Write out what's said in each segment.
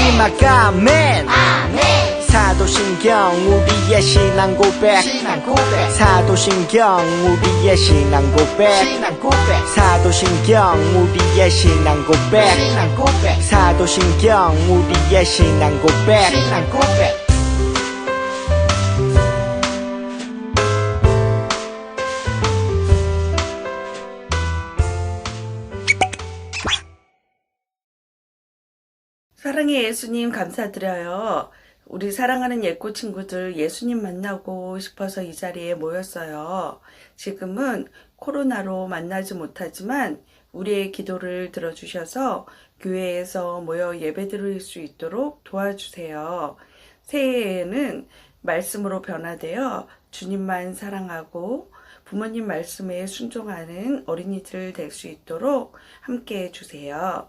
마지막 아멘. 사도신경 우리의 신앙 고백. 사도신경 우리의 신앙 고백. 사도신경 우리의 신앙 고백. 사도신경 우리의 신앙 고백 사랑의 예수님 감사드려요. 우리 사랑하는 예꼬 친구들 예수님 만나고 싶어서 이 자리에 모였어요. 지금은 코로나로 만나지 못하지만 우리의 기도를 들어주셔서 교회에서 모여 예배 드릴 수 있도록 도와주세요. 새해에는 말씀으로 변화되어 주님만 사랑하고 부모님 말씀에 순종하는 어린이들 될 수 있도록 함께 해주세요.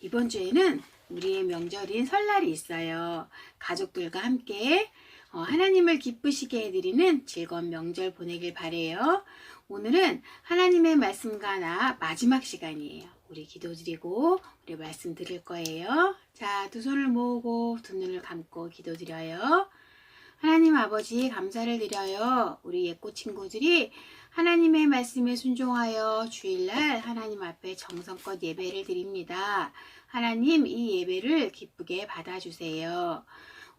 이번 주에는 우리의 명절인 설날이 있어요. 가족들과 함께 어, 하나님을 기쁘시게 해드리는 즐거운 명절 보내길 바래요. 오늘은 하나님의 말씀과 나 마지막 시간이에요. 우리 기도드리고 우리 말씀 드릴 거예요. 자, 두 손을 모으고 두 눈을 감고 기도드려요. 하나님 아버지 감사를 드려요. 우리 예꼬 친구들이 하나님의 말씀에 순종하여 주일날 하나님 앞에 정성껏 예배를 드립니다. 하나님 이 예배를 기쁘게 받아주세요.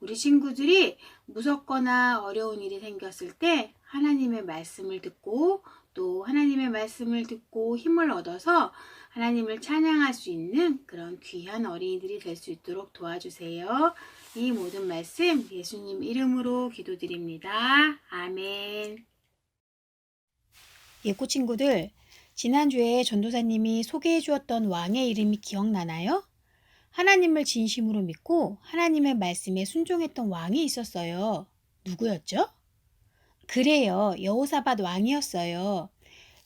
우리 친구들이 무섭거나 어려운 일이 생겼을 때 하나님의 말씀을 듣고 또 하나님의 말씀을 듣고 힘을 얻어서 하나님을 찬양할 수 있는 그런 귀한 어린이들이 될 수 있도록 도와주세요. 이 모든 말씀 예수님 이름으로 기도드립니다. 아멘. 예고 친구들, 지난주에 전도사님이 소개해 주었던 왕의 이름이 기억나나요? 하나님을 진심으로 믿고 하나님의 말씀에 순종했던 왕이 있었어요. 누구였죠? 그래요. 여호사밧 왕이었어요.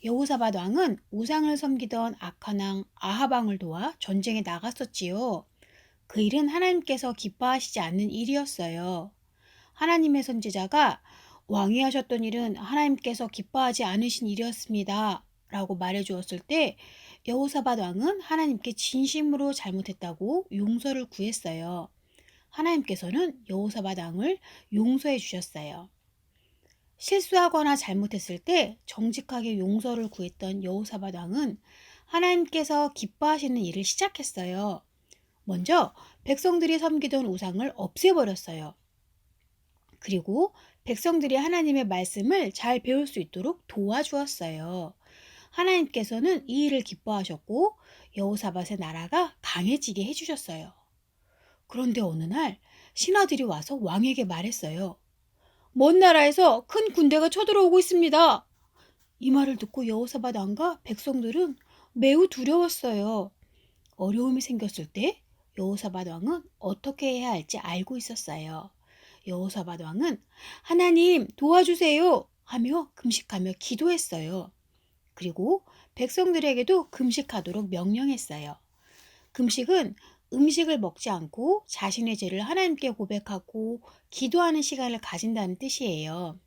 여호사밧 왕은 우상을 섬기던 악한 왕 아하방을 도와 전쟁에 나갔었지요. 그 일은 하나님께서 기뻐하시지 않는 일이었어요. 하나님의 선지자가 왕이 하셨던 일은 하나님께서 기뻐하지 않으신 일이었습니다. 라고 말해 주었을 때 여호사밧 왕은 하나님께 진심으로 잘못했다고 용서를 구했어요. 하나님께서는 여호사밧 왕을 용서해 주셨어요. 실수하거나 잘못했을 때 정직하게 용서를 구했던 여호사밧 왕은 하나님께서 기뻐하시는 일을 시작했어요. 먼저 백성들이 섬기던 우상을 없애버렸어요. 그리고 백성들이 하나님의 말씀을 잘 배울 수 있도록 도와주었어요. 하나님께서는 이 일을 기뻐하셨고 여호사밧의 나라가 강해지게 해주셨어요. 그런데 어느 날 신하들이 와서 왕에게 말했어요. 먼 나라에서 큰 군대가 쳐들어오고 있습니다. 이 말을 듣고 여호사밧 왕과 백성들은 매우 두려웠어요. 어려움이 생겼을 때 여호사밧 왕은 어떻게 해야 할지 알고 있었어요. 여호사밧 왕은 하나님 도와주세요 하며 금식하며 기도했어요. 그리고 백성들에게도 금식하도록 명령했어요. 금식은 음식을 먹지 않고 자신의 죄를 하나님께 고백하고 기도하는 시간을 가진다는 뜻이에요.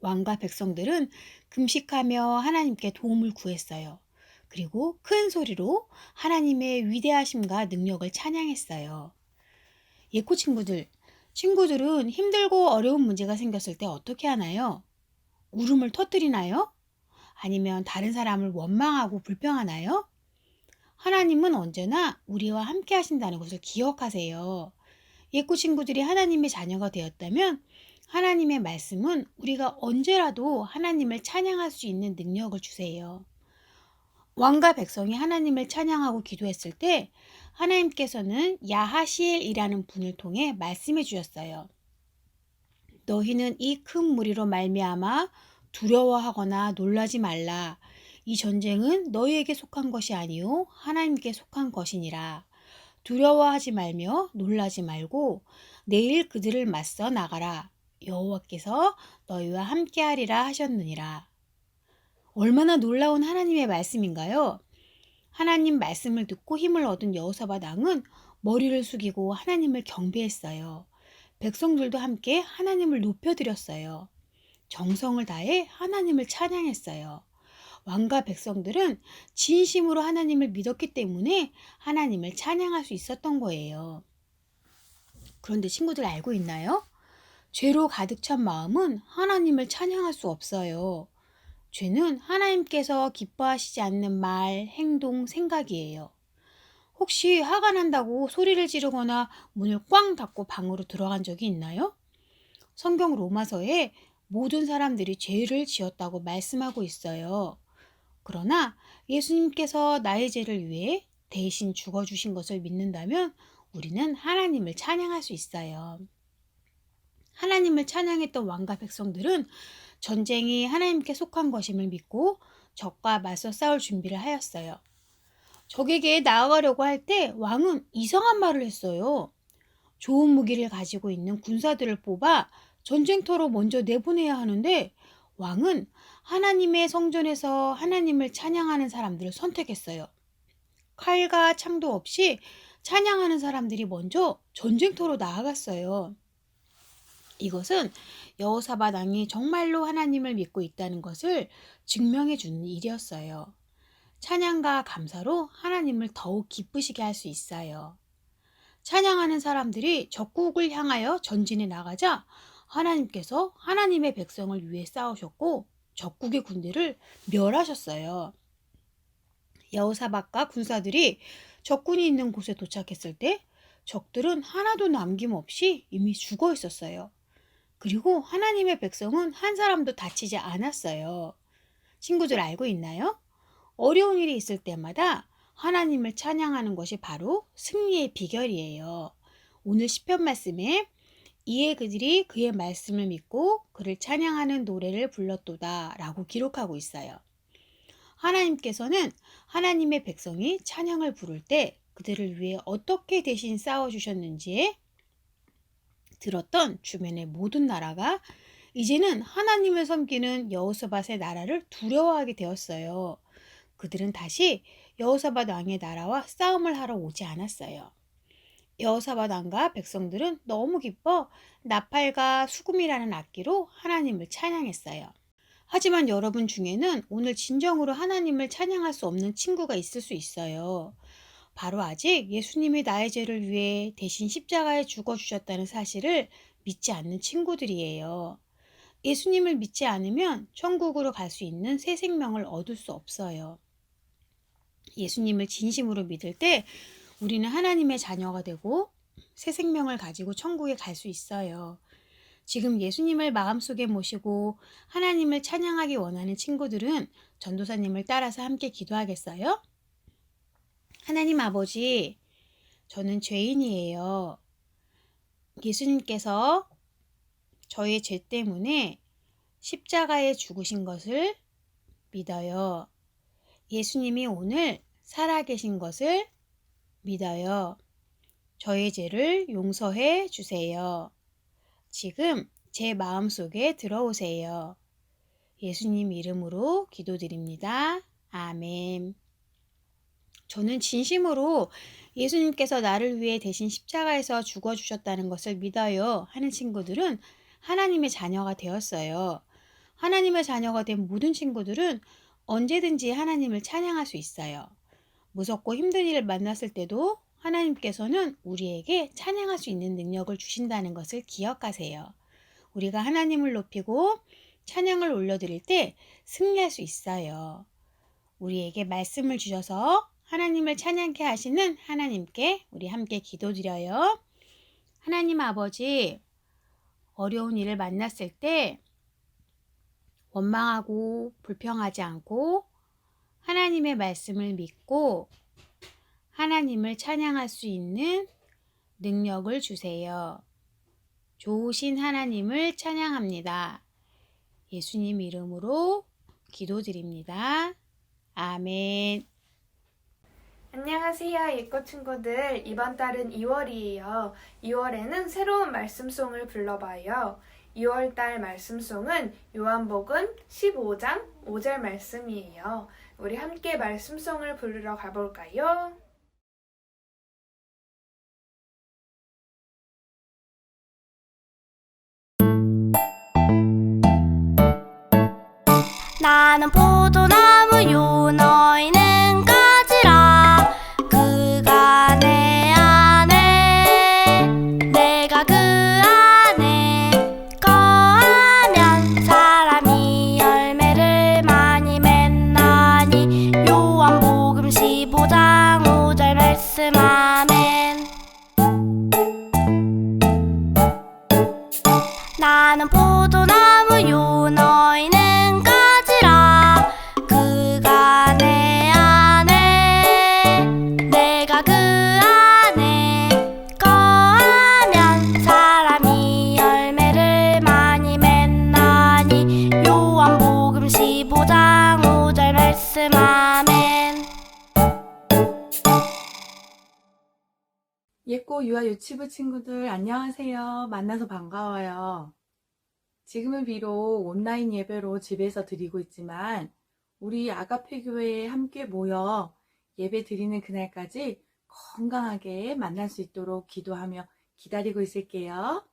왕과 백성들은 금식하며 하나님께 도움을 구했어요. 그리고 큰 소리로 하나님의 위대하심과 능력을 찬양했어요. 예코 친구들, 친구들은 힘들고 어려운 문제가 생겼을 때 어떻게 하나요? 울음을 터뜨리나요? 아니면 다른 사람을 원망하고 불평하나요? 하나님은 언제나 우리와 함께 하신다는 것을 기억하세요. 예코 친구들이 하나님의 자녀가 되었다면 하나님의 말씀은 우리가 언제라도 하나님을 찬양할 수 있는 능력을 주세요. 왕과 백성이 하나님을 찬양하고 기도했을 때 하나님께서는 야하시엘이라는 분을 통해 말씀해 주셨어요. 너희는 이 큰 무리로 말미암아 두려워하거나 놀라지 말라. 이 전쟁은 너희에게 속한 것이 아니요 하나님께 속한 것이니라. 두려워하지 말며 놀라지 말고 내일 그들을 맞서 나가라. 여호와께서 너희와 함께하리라 하셨느니라. 얼마나 놀라운 하나님의 말씀인가요? 하나님 말씀을 듣고 힘을 얻은 여호사밧 왕은 머리를 숙이고 하나님을 경배했어요. 백성들도 함께 하나님을 높여드렸어요. 정성을 다해 하나님을 찬양했어요. 왕과 백성들은 진심으로 하나님을 믿었기 때문에 하나님을 찬양할 수 있었던 거예요. 그런데 친구들 알고 있나요? 죄로 가득 찬 마음은 하나님을 찬양할 수 없어요. 죄는 하나님께서 기뻐하시지 않는 말, 행동, 생각이에요. 혹시 화가 난다고 소리를 지르거나 문을 꽝 닫고 방으로 들어간 적이 있나요? 성경 로마서에 모든 사람들이 죄를 지었다고 말씀하고 있어요. 그러나 예수님께서 나의 죄를 위해 대신 죽어주신 것을 믿는다면 우리는 하나님을 찬양할 수 있어요. 하나님을 찬양했던 왕과 백성들은 전쟁이 하나님께 속한 것임을 믿고 적과 맞서 싸울 준비를 하였어요. 적에게 나아가려고 할 때 왕은 이상한 말을 했어요. 좋은 무기를 가지고 있는 군사들을 뽑아 전쟁터로 먼저 내보내야 하는데 왕은 하나님의 성전에서 하나님을 찬양하는 사람들을 선택했어요. 칼과 창도 없이 찬양하는 사람들이 먼저 전쟁터로 나아갔어요. 이것은 여호사밧 왕이 정말로 하나님을 믿고 있다는 것을 증명해 주는 일이었어요. 찬양과 감사로 하나님을 더욱 기쁘시게 할 수 있어요. 찬양하는 사람들이 적국을 향하여 전진해 나가자 하나님께서 하나님의 백성을 위해 싸우셨고 적국의 군대를 멸하셨어요. 여호사밧과 군사들이 적군이 있는 곳에 도착했을 때 적들은 하나도 남김없이 이미 죽어 있었어요. 그리고 하나님의 백성은 한 사람도 다치지 않았어요. 친구들 알고 있나요? 어려운 일이 있을 때마다 하나님을 찬양하는 것이 바로 승리의 비결이에요. 오늘 시편 말씀에 이에 그들이 그의 말씀을 믿고 그를 찬양하는 노래를 불렀도다 라고 기록하고 있어요. 하나님께서는 하나님의 백성이 찬양을 부를 때 그들을 위해 어떻게 대신 싸워주셨는지에 들었던 주변의 모든 나라가 이제는 하나님을 섬기는 여호사밧의 나라를 두려워하게 되었어요. 그들은 다시 여호사밧 왕의 나라와 싸움을 하러 오지 않았어요. 여호사밧 왕과 백성들은 너무 기뻐 나팔과 수금이라는 악기로 하나님을 찬양했어요. 하지만 여러분 중에는 오늘 진정으로 하나님을 찬양할 수 없는 친구가 있을 수 있어요. 바로 아직 예수님이 나의 죄를 위해 대신 십자가에 죽어주셨다는 사실을 믿지 않는 친구들이에요. 예수님을 믿지 않으면 천국으로 갈 수 있는 새 생명을 얻을 수 없어요. 예수님을 진심으로 믿을 때 우리는 하나님의 자녀가 되고 새 생명을 가지고 천국에 갈 수 있어요. 지금 예수님을 마음속에 모시고 하나님을 찬양하기 원하는 친구들은 전도사님을 따라서 함께 기도하겠어요? 하나님 아버지, 저는 죄인이에요. 예수님께서 저의 죄 때문에 십자가에 죽으신 것을 믿어요. 예수님이 오늘 살아계신 것을 믿어요. 저의 죄를 용서해 주세요. 지금 제 마음 속에 들어오세요. 예수님 이름으로 기도드립니다. 아멘. 저는 진심으로 예수님께서 나를 위해 대신 십자가에서 죽어주셨다는 것을 믿어요 하는 친구들은 하나님의 자녀가 되었어요. 하나님의 자녀가 된 모든 친구들은 언제든지 하나님을 찬양할 수 있어요. 무섭고 힘든 일을 만났을 때도 하나님께서는 우리에게 찬양할 수 있는 능력을 주신다는 것을 기억하세요. 우리가 하나님을 높이고 찬양을 올려드릴 때 승리할 수 있어요. 우리에게 말씀을 주셔서 하나님을 찬양케 하시는 하나님께 우리 함께 기도드려요. 하나님 아버지, 어려운 일을 만났을 때 원망하고 불평하지 않고 하나님의 말씀을 믿고 하나님을 찬양할 수 있는 능력을 주세요. 좋으신 하나님을 찬양합니다. 예수님 이름으로 기도드립니다. 아멘. 안녕하세요, 예꽃 친구들. 이번 달은 2월이에요. 2월에는 새로운 말씀송을 불러봐요. 2월 달 말씀송은 요한복음 15장 5절 말씀이에요. 우리 함께 말씀송을 부르러 가볼까요? 나는 포도나무요 예꼬 유아 유치부 친구들 안녕하세요. 만나서 반가워요. 지금은 비록 온라인 예배로 집에서 드리고 있지만 우리 아가페 교회에 함께 모여 예배 드리는 그날까지 건강하게 만날 수 있도록 기도하며 기다리고 있을게요.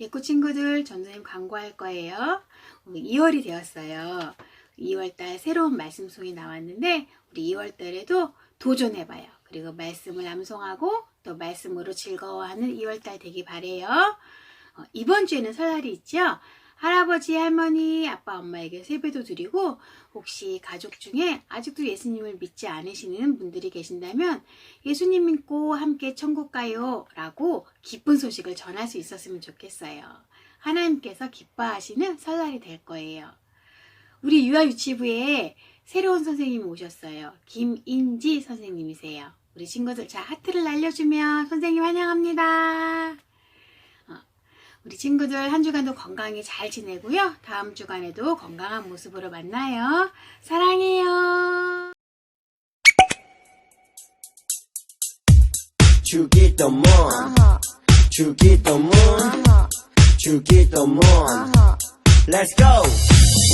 예쿠 친구들 전도님 광고할 거예요. 2월이 되었어요. 2월달 새로운 말씀 송이 나왔는데 우리 2월달에도 도전해봐요. 그리고 말씀을 암송하고 또 말씀으로 즐거워하는 2월달 되기 바래요. 어, 이번 주에는 설날이 있죠. 할아버지, 할머니, 아빠, 엄마에게 세배도 드리고 혹시 가족 중에 아직도 예수님을 믿지 않으시는 분들이 계신다면 예수님 믿고 함께 천국 가요 라고 기쁜 소식을 전할 수 있었으면 좋겠어요. 하나님께서 기뻐하시는 설날이 될 거예요. 우리 유아유치부에 새로운 선생님이 오셨어요. 김인지 선생님이세요. 우리 친구들 자 하트를 날려주면 선생님 환영합니다. 어, 우리 친구들 한 주간도 건강히 잘 지내고요. 다음 주간에도 건강한 모습으로 만나요. 사랑해요. 주기도문 주기도문 주기도문 Let's go